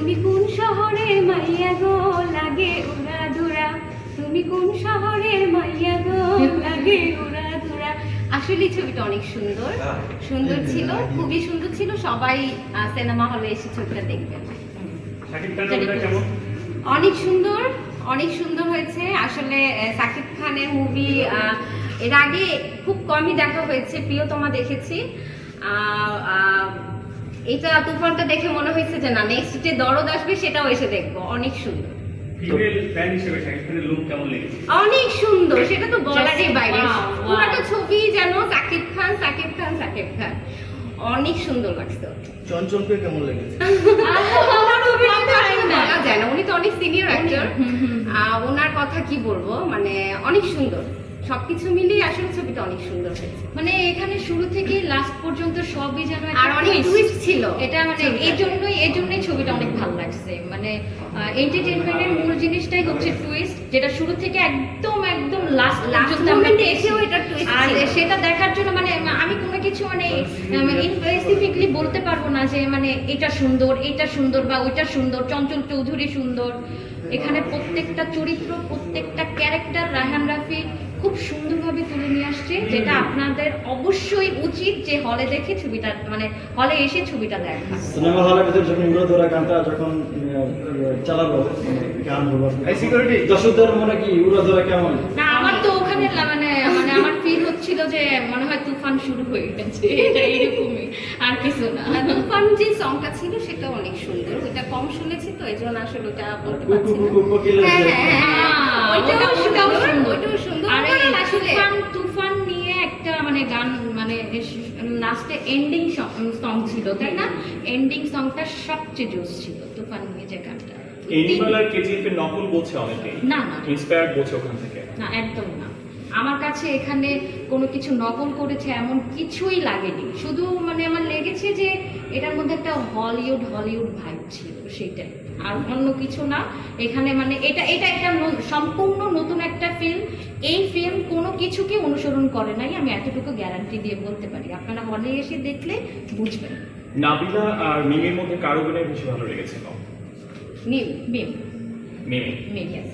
তুমি কোন শহরের মাইয়া গো লাগে উড়া ধুরা? তুমি কোন শহরের মাইয়া গো লাগে উড়া ধুরা? আসলে ছবিটা অনেক সুন্দর। সুন্দর ছিল খুবই সুন্দর ছিল। সবাই সিনেমা হলে এসে ছবিটা দেখবেন অনেক সুন্দর অনেক সুন্দর হয়েছে। আসলে সাকিব খানের মুভি এর আগে খুব কমই দেখা হয়েছে। প্রিয়তমা দেখেছি। এটা তুফানটা দেখে মনে হয়েছে যে না নেক্সট ডে দরদ আসবে সেটাও এসে দেখব। অনেক সুন্দর। অনেক সুন্দর। সেটা তো বলারই বাইরে. পুরোটা ছবি যেন সাকিব খান সাকিব খান সাকিব খান। অনেক সুন্দর লাগছে। চঞ্চলকে কেমন লেগেছে? বলা যায় না। উনি তো অনেক সিনিয়র অ্যাক্টর হুম, হুম, হুম। ওনার কথা কি বলব? মানে অনেক সুন্দর। সবকিছু মিলিয়ে আসলে ছবিটা অনেক সুন্দর হয়েছে। মানে এখানে শুরু থেকে লাস্ট পর্যন্ত সবই যেন আর অনেক টুইস্ট ছিল এটা মানে এই জন্যই এই জন্যই ছবিটা অনেক ভালো লাগছে। মানে এন্টারটেনমেন্টের মূল জিনিসটাই হচ্ছে টুইস্ট যেটা শুরু থেকে একদম একদম লাস্ট moment এ এসেও এটা twist আর সেটা দেখার জন্য মানে আমি কোনো কিছু মানে স্পেসিফিকলি বলতে পারব না যে মানে এটা সুন্দর এটা সুন্দর বা ওইটা সুন্দর চঞ্চল চৌধুরী সুন্দর। এখানে প্রত্যেকটা চরিত্র প্রত্যেকটা যেটা আপনাদের অবশ্যই উচিত যে হলে দেখে ছবিটা মানে হলে এসে ছবিটা দেখা সিনেমা হলের ভিতরে যখন উড়ো ধরা গানটা যখন চালালো মানে গান security? দর্শকদের মনে কি উড়ো ধরা কেমন না আমার তো ওখানে মানে মানে আমার ফিল হচ্ছিল যে মনে হয় তুফান শুরু হয়ে গেছে এটা এইরকমই আর কিছু না তুফান যে সংটা ছিল সেটা অনেক সুন্দর ওইটা কম শুনেছি তো এই জন্য আসলে ওটা বলতে পারছি না হ্যাঁ, হ্যাঁ, হ্যাঁ। ওইটাও ওটা- সুন্দর, ওটাও সুন্দর। ওইটাও সুন্দর। আর এই ওটা আসলে- তুফান তুফান নিয়ে একটা মানে গান মানে লাস্টে এন্ডিং সং ছিল তাই না? এন্ডিং সংটা সবচেয়ে জোস ছিল তুফান নিয়ে যে গানটা। এনিমাল আর কেজিএফ এর নকল বলছে অনেকে না না। ইন্সপায়ার্ড বলছে ওখান থেকে। না একদম না। আমার কাছে এখানে কোনো কিছু নকল করেছে এমন কিছুই লাগেনি। শুধু মানে আমার লেগেছে যে এটার মধ্যে একটা হলিউড হলিউড ভাইব ছিল সেইটাই আর অন্য কিছু না। এখানে মানে এটা এটা একটা সম্পূর্ণ নতুন একটা ফিল্ম এই ফিল্ম কোনো কিছুকে অনুসরণ করে নাই আমি এতটুকু গ্যারান্টি দিয়ে বলতে পারি। আপনারা হলে এসে দেখলে বুঝবেন। নাবিলা আর মিমির মধ্যে কার অভিনয় বেশি ভালো লেগেছিল? নিউ মিম। মিমি? মিম yes.